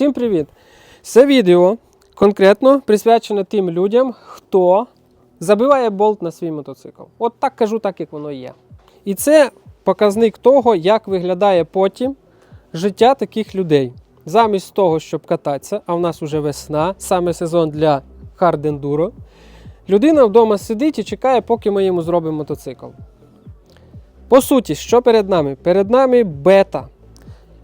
Всім привіт! Це відео конкретно присвячено тим людям, хто забиває болт на свій мотоцикл. От так кажу, так як воно є. І це показник того, як виглядає потім життя таких людей. Замість того, щоб кататися, а в нас вже весна, саме сезон для хард-ендуро, людина вдома сидить і чекає, поки ми йому зробимо мотоцикл. По суті, що перед нами? Перед нами бета.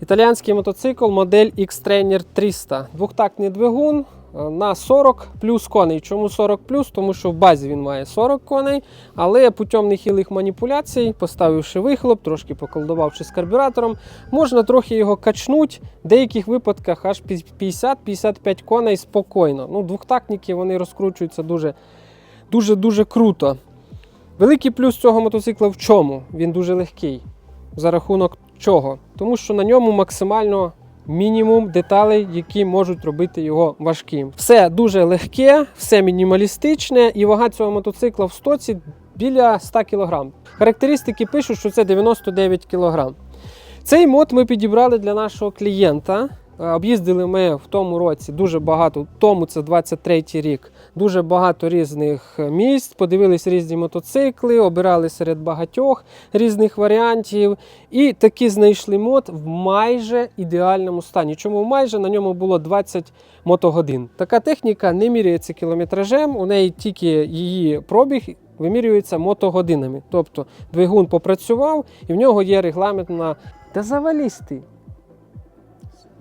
Італіянський мотоцикл модель X-Trainer 300. Двохтактний двигун е, на 40 плюс коней. Чому 40 плюс? Тому що в базі він має 40 коней, але путем нехилих маніпуляцій, поставивши вихлоп, трошки поколдувавши з карбюратором, можна трохи його качнути, в деяких випадках аж 50-55 коней спокійно. Ну, двохтактники вони розкручуються дуже дуже дуже круто. Великий плюс цього мотоцикла в чому? Він дуже легкий. За рахунок чого? Тому що на ньому максимально мінімум деталей, які можуть робити його важким. Все дуже легке, все мінімалістичне, і вага цього мотоцикла в стоці біля 100 кг. Характеристики пишуть, що це 99 кг. Цей мод ми підібрали для нашого клієнта. Е, Об'їздили ми в тому році дуже багато, тому це 23 рік, дуже багато різних місць, подивились різні мотоцикли, обирали серед багатьох різних варіантів. І таки знайшли мод в майже ідеальному стані. Чому майже на ньому було 20 мотогодин. Така техніка не міряється кілометражем, у неї тільки її пробіг. Вимірюється мотогодинами. Тобто двигун попрацював і в нього є регламент на. Та завались ти.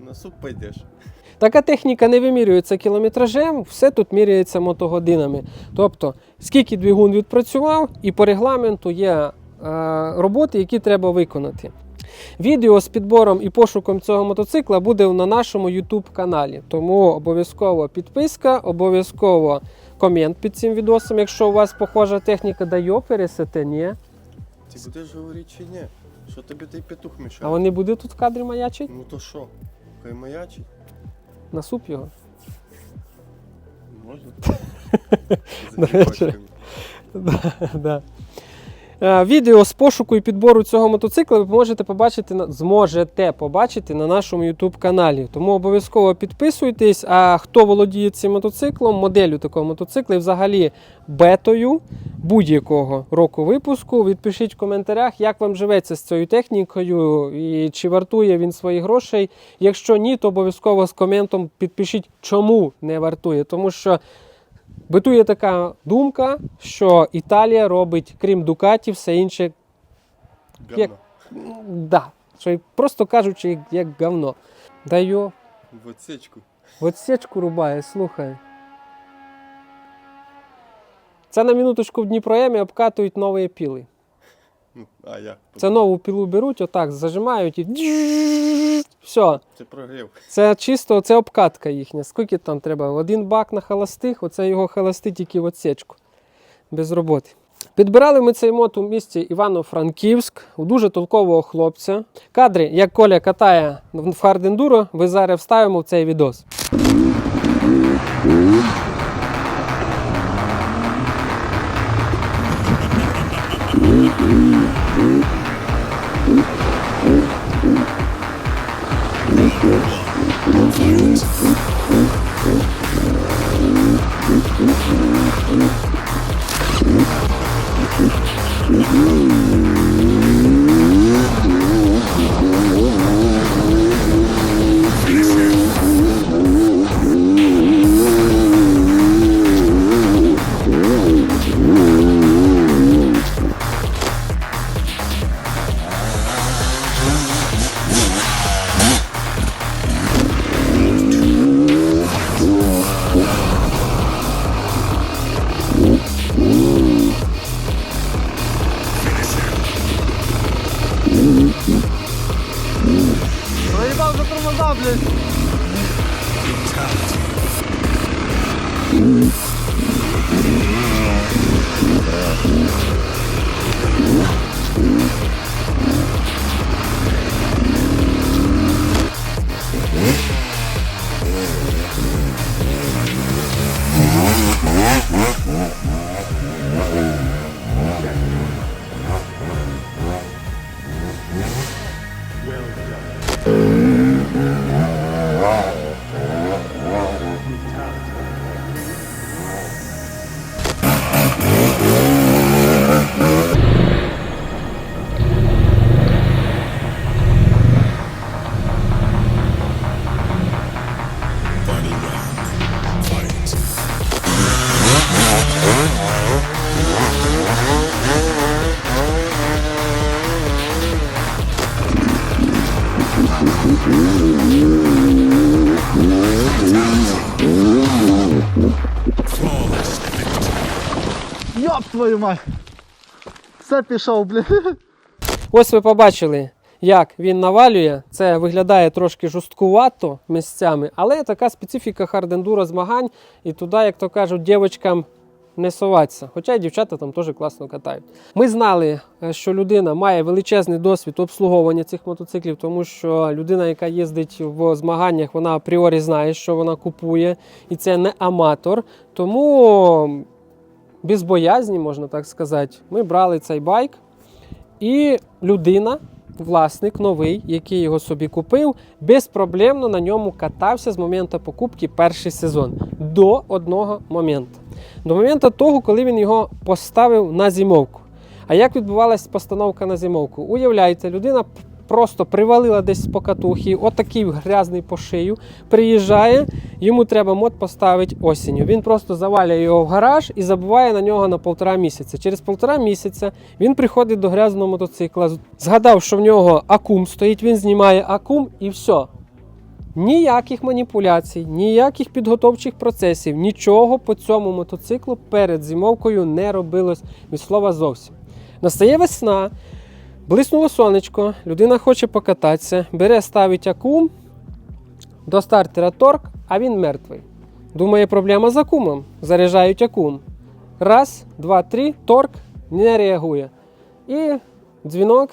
На суп пойдеш. Така техніка не вимірюється кілометражем, все тут міряється мотогодинами. Тобто, скільки двигун відпрацював, і по регламенту є е, роботи, які треба виконати. Відео з підбором і пошуком цього мотоцикла буде на нашому YouTube каналі. Тому обов'язково підписка, обов'язково комент під цим відосом. Якщо у вас похожа техніка, да пересете, ні. Ти будеш говорити чи ні? Що тобі той петух мішає? А вони будуть тут в кадрі маячить? Ну то що? Хай маячить? На суп його. Можна? Да, да. Е, Відео з пошуку і підбору цього мотоцикла ви можете побачити зможете побачити на нашому YouTube каналі. Тому обов'язково підписуйтесь. А хто володіє цим мотоциклом, моделлю такого мотоцикла і взагалі бетою будь-якого року випуску, відпишіть в коментарях, як вам живеться з цією технікою і чи вартує він своїх грошей. Якщо ні, то обов'язково з коментом підпишіть, чому не вартує. Тому що Битує така думка, що Італія робить, крім Дукаті, все інше, Як? Да, що просто кажучи, як, як говно. Даю, В отсечку. В сечку рубає, слухай. Це на минуточку в Дніпроемі обкатують нові піли. Ну, а я. Це нову пілу беруть, отак зажимають і все. Це прогрів. Це чисто це обкатка їхня. Скільки там треба? Один бак на холостих, оце його холости тільки в отсечку. Без роботи. Підбирали ми цей мод у місті Івано-Франківськ у дуже толкового хлопця. Кадри, як Коля катає в хардендуро, ви зараз вставимо в цей відос. Tunes. Твою мать. Все пішов, блін. Ось ви побачили, як він навалює. Це виглядає трошки жорсткувато місцями, але така специфіка хардендуро змагань, і туди, як то кажуть, дівчатам не соваться. Хоча й дівчата там теж класно катають. Ми знали, е, що людина має величезний досвід обслуговування цих мотоциклів, тому що людина, яка їздить в змаганнях, вона апріорі знає, що вона купує, і це не аматор. Тому без боязні, можна так сказати, ми брали цей байк. І людина, власник новий, який його собі купив, безпроблемно на ньому катався з моменту покупки перший сезон до одного моменту. До моменту того, коли він його поставив на зимовку. А як відбувалася постановка на зимовку? Уявляєте, людина просто привалила десь з покатухи, отакий грязний по шию, приїжджає, йому треба мод поставити осінню. Він просто завалює його в гараж і забуває на нього на полтора місяця. Через полтора місяця він приходить до грязного мотоцикла, згадав, що в нього акум стоїть, він знімає акум і все. Ніяких маніпуляцій, ніяких підготовчих процесів, нічого по цьому мотоциклу перед зимовкою не робилось від слова зовсім. Настає весна, блиснуло сонечко, людина хоче покататися, бере, ставить акум до стартера торк, а він мертвий. Думає, проблема з акумом. Заряджають акум. Раз, два, три, торк не реагує. І дзвінок.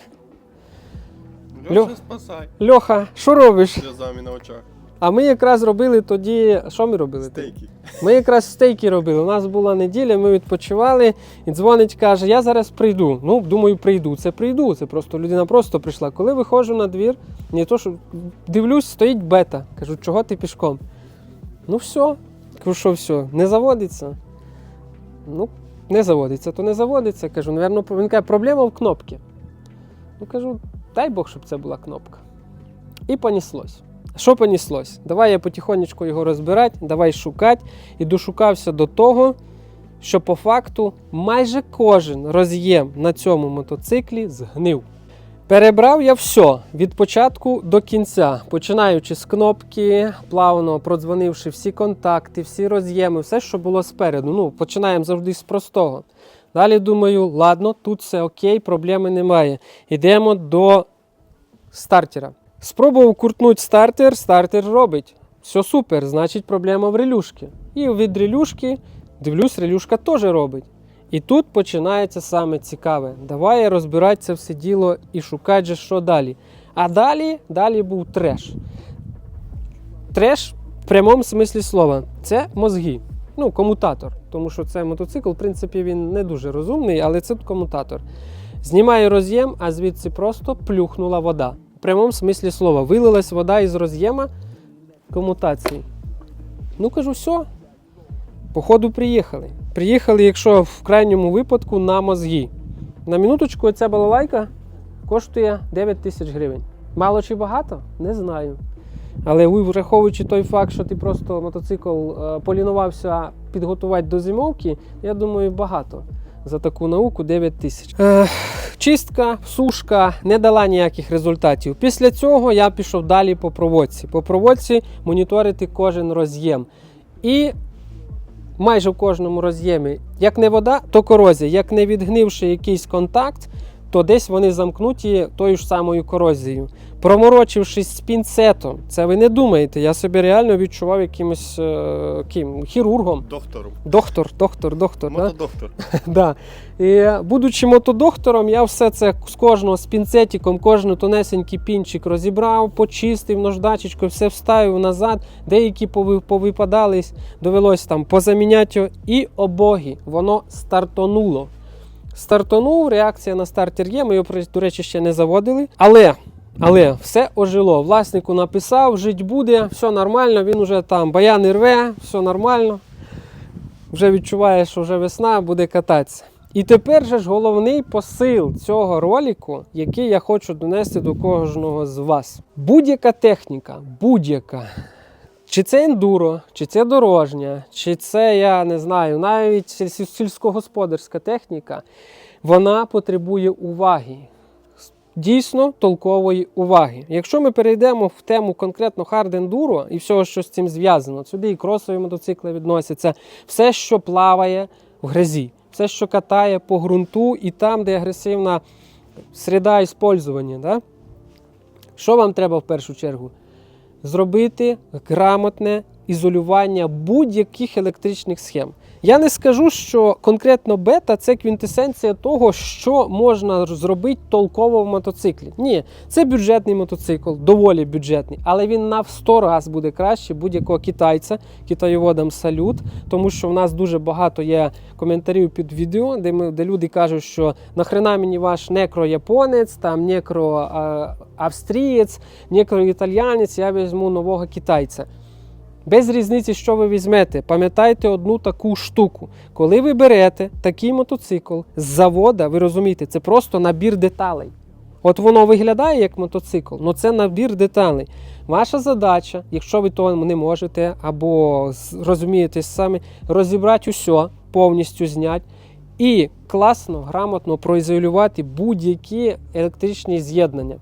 Льо- Льоша, спасай. Льоха, що робиш? Сльозами на очах. А ми якраз робили тоді. Що ми робили? Стейки. Ми якраз стейки робили. У нас була неділя, ми відпочивали, і дзвонить, каже: Я зараз прийду. Ну, думаю, прийду. Це прийду. Це просто людина просто прийшла. Коли виходжу на двір, не то, що дивлюсь, стоїть бета. Кажу, чого ти пішком? Ну все. Кажу, що все, не заводиться. Ну, не заводиться, то не заводиться. Кажу, напевно, він каже, проблема в кнопці. Ну кажу, дай Бог, щоб це була кнопка. І поніслось. Що поніслось? Давай я потихонечку його розбирати, давай шукати. І дошукався до того, що по факту майже кожен роз'єм на цьому мотоциклі згнив. Перебрав я все від початку до кінця, починаючи з кнопки, плавно продзвонивши всі контакти, всі роз'єми, все, що було спереду. Ну, починаємо завжди з простого. Далі думаю, ладно, тут все окей, проблеми немає. Йдемо до стартера. Спробував куртнути стартер, стартер робить. Все супер, значить проблема в релюшки. І від релюшки, дивлюсь, релюшка теж робить. І тут починається саме цікаве. Давай розбирати це все діло і шукати, же, що далі. А далі, далі був треш. Треш в прямому смислі слова. Це мозги. Ну, комутатор. Тому що це мотоцикл, в принципі, він не дуже розумний, але це комутатор. Знімаю роз'єм, а звідси просто плюхнула вода. Прямому смислі слова. Вилилась вода із роз'єма комутації. Ну, кажу, все. Походу, приїхали. Приїхали, якщо в крайньому випадку, на мозги. На минуточку ця балалайка коштує 9 тисяч гривень. Мало чи багато? Не знаю. Але враховуючи той факт, що ти просто мотоцикл е, полінувався підготувати до зимовки, я думаю, багато. За таку науку 9 тисяч. Чистка, сушка не дала ніяких результатів. Після цього я пішов далі по проводці. По проводці моніторити кожен роз'єм. І майже в кожному роз'ємі, як не вода, то корозія. Як не відгнивши якийсь контакт, то десь вони замкнуті тою ж самою корозією. Проморочившись з пінцетом, це ви не думаєте. Я себе реально відчував якимось е, ким, хірургом. Доктором. Доктор, доктор, доктор. Мотодоктор. Да. І, будучи мотодоктором, я все це з кожного з пінцетиком, кожен тонесенький пінчик розібрав, почистив наждачечкою, все вставив назад. Деякі повипадались, довелось там позаміняти. І обогі, воно стартонуло. Стартонув, реакція на стартер є. Ми його, до речі, ще не заводили. Але. Але все ожило. Власнику написав, жить буде, все нормально, він уже там баяни рве, все нормально вже відчуває, що вже весна буде кататися. І тепер же ж головний посил цього ролику, який я хочу донести до кожного з вас. Будь-яка техніка, будь-яка. Чи це ендуро, чи це дорожня, чи це, я не знаю, навіть сільськогосподарська техніка, вона потребує уваги. Дійсно толкової уваги. Якщо ми перейдемо в тему конкретно хард ендуро і всього, що з цим зв'язано, сюди і кросові мотоцикли відносяться, все, що плаває в грязі, це що катає по ґрунту і там, де агресивна середа іспользування. Да? Що вам треба в першу чергу? Зробити грамотне ізолювання будь-яких електричних схем. Я не скажу, що конкретно бета це квінтесенція того, що можна зробити толково в мотоциклі. Ні, це бюджетний мотоцикл, доволі бюджетний, але він на в 100 раз буде краще будь-якого китайця, китаєводам салют, тому що в нас дуже багато є коментарів під відео, де ми де люди кажуть, що нахрена мені ваш некро-японець, там некро-австрієць, некро-італіянець, я візьму нового китайця. Без різниці, що ви візьмете, пам'ятайте одну таку штуку. Коли ви берете такий мотоцикл з завода, ви розумієте, це просто набір деталей. От воно виглядає як мотоцикл, але це набір деталей. Ваша задача, якщо ви того не можете або розумієте самі, розібрати усе, повністю зняти і класно, грамотно проізолювати будь-які електричні з'єднання.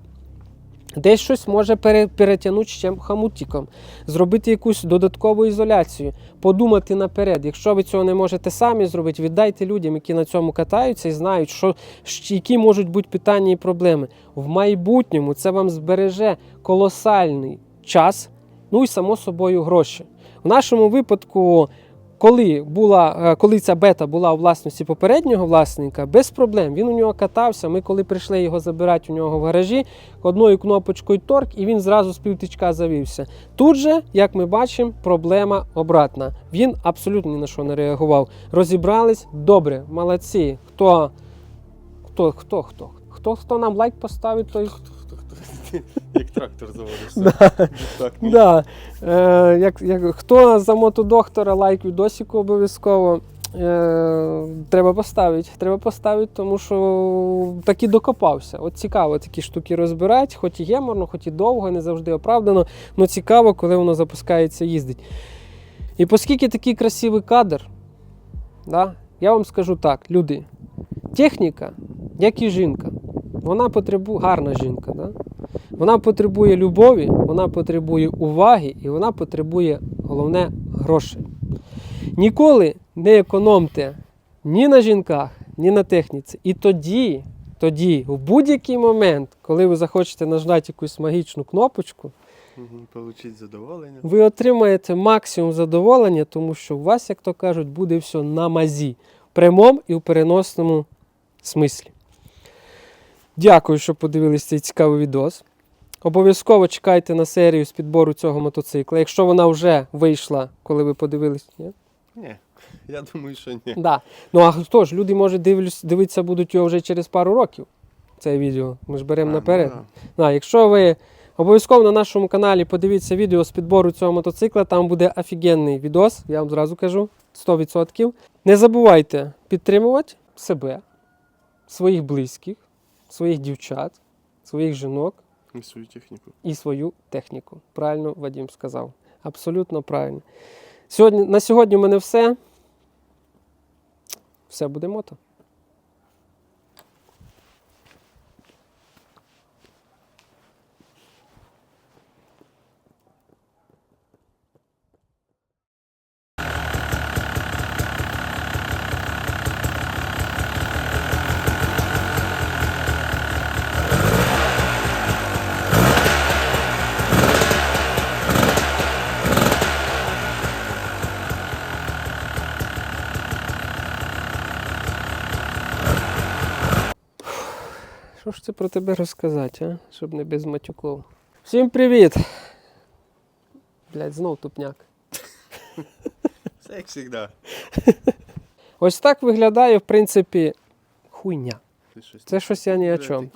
Десь щось може пере- перетягнути ще хамутиком, зробити якусь додаткову ізоляцію, подумати наперед. Якщо ви цього не можете самі зробити, віддайте людям, які на цьому катаються і знають, що, які можуть бути питання і проблеми. В майбутньому це вам збереже колосальний час, ну і само собою гроші. В нашому випадку. Коли була, е, коли ця бета була у власності попереднього власника, без проблем. Він у нього катався. Ми, коли прийшли його забирати у нього в гаражі, одною кнопочкою торк, і він зразу з півтичка завівся. Тут же, як ми бачимо, проблема обратна. Він абсолютно ні на що не реагував. Розібрались добре, молодці. Хто хто, хто, хто? Хто хто нам лайк поставить, той? Як трактор заводишся. Так. Да. Е, як, як, хто за мотодоктора лайк відосику обов'язково. Е, треба поставити. Треба поставити, тому що таки докопався. От цікаво такі штуки розбирати, хоч і геморно, хоч і довго, не завжди оправдано, але цікаво, коли воно запускається, їздить. І оскільки такий красивий кадр, да, я вам скажу так, люди, техніка, як і жінка, вона потребує гарна жінка. Да? Вона потребує любові, вона потребує уваги і вона потребує, головне, грошей. Ніколи не економте ні на жінках, ні на техніці. І тоді, тоді, в будь-який момент, коли ви захочете нажати якусь магічну кнопочку, Получить задоволення. ви отримаєте максимум задоволення, тому що у вас, як то кажуть, буде все на мазі, в прямому і в переносному смислі. Дякую, що подивились цей цікавий відос. Обов'язково чекайте на серію з підбору цього мотоцикла. Якщо вона вже вийшла, коли ви подивились. Ні? Ні, я думаю, що ні. Да. Ну а хто ж, люди, може, дивитися будуть його вже через пару років. Це відео. Ми ж беремо А, наперед. ну Да, якщо ви обов'язково на нашому каналі подивіться відео з підбору цього мотоцикла, там буде офігенний відос, я вам зразу кажу, 100%. Не забувайте підтримувати себе, своїх близьких, своїх дівчат, своїх жінок. І свою техніку. і свою техніку. Правильно Вадим сказав. Абсолютно правильно. Сьогодні, на сьогодні в мене все. Все буде мото. Що ж це про тебе розказати, а? Щоб не без матюков. Всім привіт! Блять, знов тупняк. Все як завжди. Ось так виглядає, в принципі, хуйня. Це щось я ні о чому.